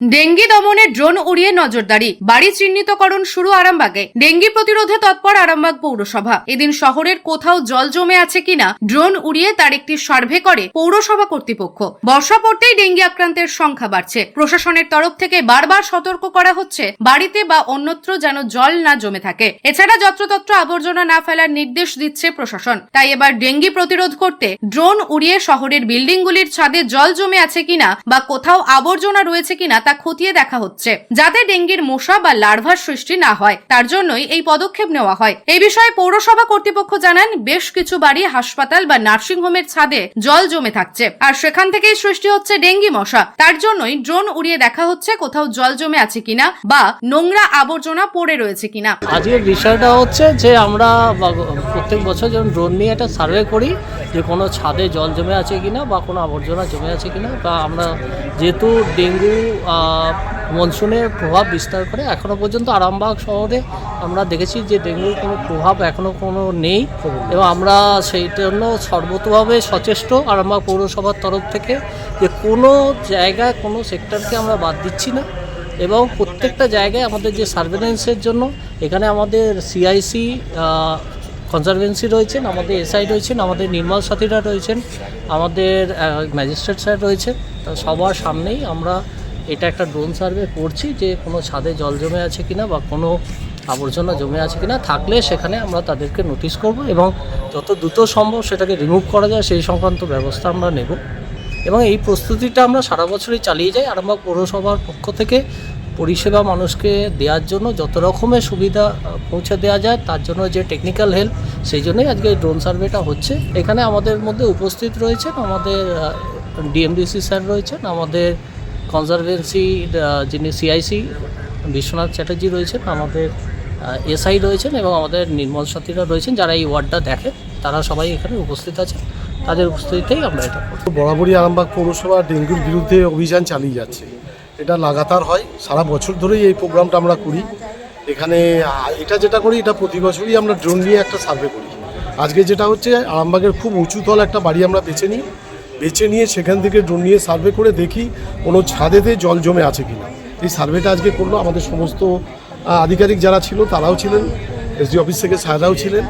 Dengue দমনে drone উড়িয়ে নজরদারি। বাড়ি চিহ্নিতকরণ শুরু আরামবাগে। ডেঙ্গি প্রতিরোধে তৎপর আরামবাগ পৌরসভা। এদিন শহরের কোথাও জল জমে আছে কিনা, ড্রোন উড়িয়ে তার একটি সার্ভে করে পৌরসভা কর্তৃপক্ষ। বর্ষা পড়তেই ডেঙ্গি আক্রান্তের সংখ্যা বাড়ছে। প্রশাসনের তরফ থেকে বারবার সতর্ক করা হচ্ছে, বাড়িতে বা অন্যত্র যেন জল না জমে থাকে। এছাড়া যত্রতত্র আবর্জনা না ফেলার নির্দেশ দিচ্ছে প্রশাসন। তাই এবার ডেঙ্গি প্রতিরোধ করতে ড্রোন উড়িয়ে শহরের বিল্ডিংগুলির ছাদে জল জমে আছে কিনা বা কোথাও আবর্জনা রয়েছে কিনা তা খতিয়ে দেখা হচ্ছে। যাতে ডেঙ্গির মশা বা লার্ভার সৃষ্টি না হয়, তার জন্যই এই পদক্ষেপ নেওয়া হয়। এই বিষয়ে পৌরসভা কর্তৃপক্ষ জানান, বেশ কিছু বাড়ি, হাসপাতাল বা নার্সিং হোমের ছাদে জল জমে থাকছে আর সেখান থেকেই সৃষ্টি হচ্ছে ডেঙ্গি মশা। তার জন্যই ড্রোন উড়িয়ে দেখা হচ্ছে কোথাও জল জমে আছে কিনা বা নোংরা আবর্জনা পড়ে রয়েছে কিনা। আজকের বিষয়টা হচ্ছে যে আমরা প্রত্যেক বছর যখন ড্রোন নিয়ে একটা সার্ভে করি যে কোনো ছাদে জল জমে আছে কিনা বা কোনো আবর্জনা জমে আছে কিনা বা আমরা যেহেতু ডেঙ্গু মনসুনের প্রভাব বিস্তার করে এখনও পর্যন্ত আরামবাগ শহরে আমরা দেখেছি যে ডেঙ্গুর কোনো প্রভাব এখনও কোনো নেই এবং আমরা সেই জন্য সর্বতভাবে সচেষ্ট আরামবাগ পৌরসভার তরফ থেকে যে কোনো জায়গায়, কোনো সেক্টরকে আমরা বাদ দিচ্ছি না এবং প্রত্যেকটা জায়গায় আমাদের যে সার্ভেলেন্সের জন্য এখানে আমাদের সিআইসি কনজারভেন্সি রয়েছেন, আমাদের এসআই রয়েছেন, আমাদের নির্মল সাথীরা রয়েছেন, আমাদের ম্যাজিস্ট্রেট স্যার রয়েছেন। তা সবার সামনেই আমরা এটা একটা ড্রোন সার্ভে করছি যে কোনো ছাদে জল জমে আছে কিনা বা কোনো আবর্জনা জমে আছে কিনা। থাকলে সেখানে আমরা তাদেরকে নোটিশ করব এবং যত দ্রুত সম্ভব সেটাকে রিমুভ করা যায়, সেই সংক্রান্ত ব্যবস্থা আমরা নেব। এবং এই প্রস্তুতিটা আমরা সারা বছরই চালিয়ে যাই। আরামবাগ পৌরসভার পক্ষ থেকে পরিষেবা মানুষকে দেওয়ার জন্য যত রকমের সুবিধা পৌঁছে দেওয়া যায়, তার জন্য যে টেকনিক্যাল হেল্প সেই জন্যই আজকে ড্রোন সার্ভেটা হচ্ছে। এখানে আমাদের মধ্যে উপস্থিত রয়েছেন আমাদের ডিএমডিসি স্যার রয়েছেন, আমাদের কনজারভেন্সি যিনি সিআইসি বিশ্বনাথ চ্যাটার্জি রয়েছেন, আমাদের এসআই রয়েছেন এবং আমাদের নির্মল সাথীরা রয়েছেন, যারা এই ওয়ার্ডটা দেখেন, তারা সবাই এখানে উপস্থিত আছেন। তাদের উপস্থিতিতেই আমরা এটা বরাবরই আরামবাগ পৌরসভা ডেঙ্গুর বিরুদ্ধে অভিযান চালিয়ে যাচ্ছে। এটা লাগাতার হয়। সারা বছর ধরেই এই প্রোগ্রামটা আমরা করি। এখানে, এটা যেটা করি, এটা প্রতি বছরই আমরা ড্রোন নিয়ে একটা সার্ভে করি। আজকে যেটা হচ্ছে, আরামবাগের খুব উঁচুতল একটা বাড়ি আমরা বেছে নিই। বেছে নিয়ে সেখান থেকে ড্রোন নিয়ে সার্ভে করে দেখি কোনো ছাদেতে জল জমে আছে কি না এই সার্ভেটা আজকে করল আমাদের সমস্ত আধিকারিক যারা ছিল, তারাও ছিলেন। এসডি অফিস থেকে স্যাররাও ছিলেন।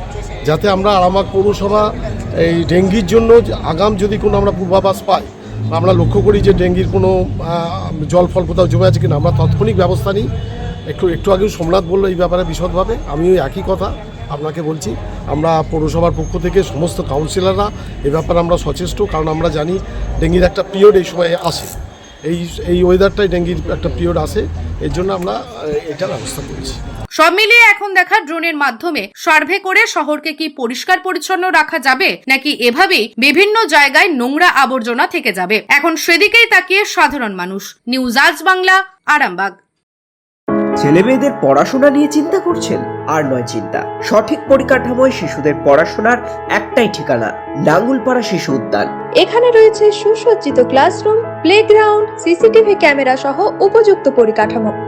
যাতে আমরা আরামবাগ পৌরসভা এই ডেঙ্গির জন্য আগাম যদি কোনো আমরা পূর্বাভাস পাই আমরা লক্ষ্য করি যে ডেঙ্গির কোনো জল ফল কোথাও জমে আছে কিনা, আমরা তাৎক্ষণিক ব্যবস্থা নিই। একটু একটু আগেও সোমনাথ বলল এই ব্যাপারে বিশদভাবে, আমিও একই কথা আপনাকে বলছি। আমরা পৌরসভার পক্ষ থেকে সমস্ত কাউন্সিলররা এ ব্যাপারে আমরা সচেষ্ট, কারণ আমরা জানি ডেঙ্গির একটা পিরিয়ড এই সময় আসে। এই এই ওয়েদারটাই ডেঙ্গির একটা পিরিয়ড আসে এর জন্য আমরা এটা ব্যবস্থা করেছি। সব মিলিয়ে এখন দেখা ড্রোনের মাধ্যমে সার্ভে করে শহরকে কি পরিষ্কার পরিচ্ছন্ন রাখা যাবে, নাকি এভাবেই বিভিন্ন জায়গায় নোংরা আবর্জনা থেকে যাবে? এখন সেদিকেই তাকিয়ে সাধারণ মানুষ। নিউজ আজ বাংলা, আরামবাগ। ছেলে মেয়েদের পড়াশোনা নিয়ে চিন্তা করছেন? আর নয় চিন্তা। সঠিক পরিকাঠামোয় শিশুদের পড়াশোনার একটাই ঠিকানা নাঙ্গুলপাড়া শিশু উদ্যান। এখানে রয়েছে সুসজ্জিত ক্লাসরুম প্লেগ্রাউন্ড সিসিটিভি ক্যামেরা সহ উপযুক্ত পরিকাঠামো।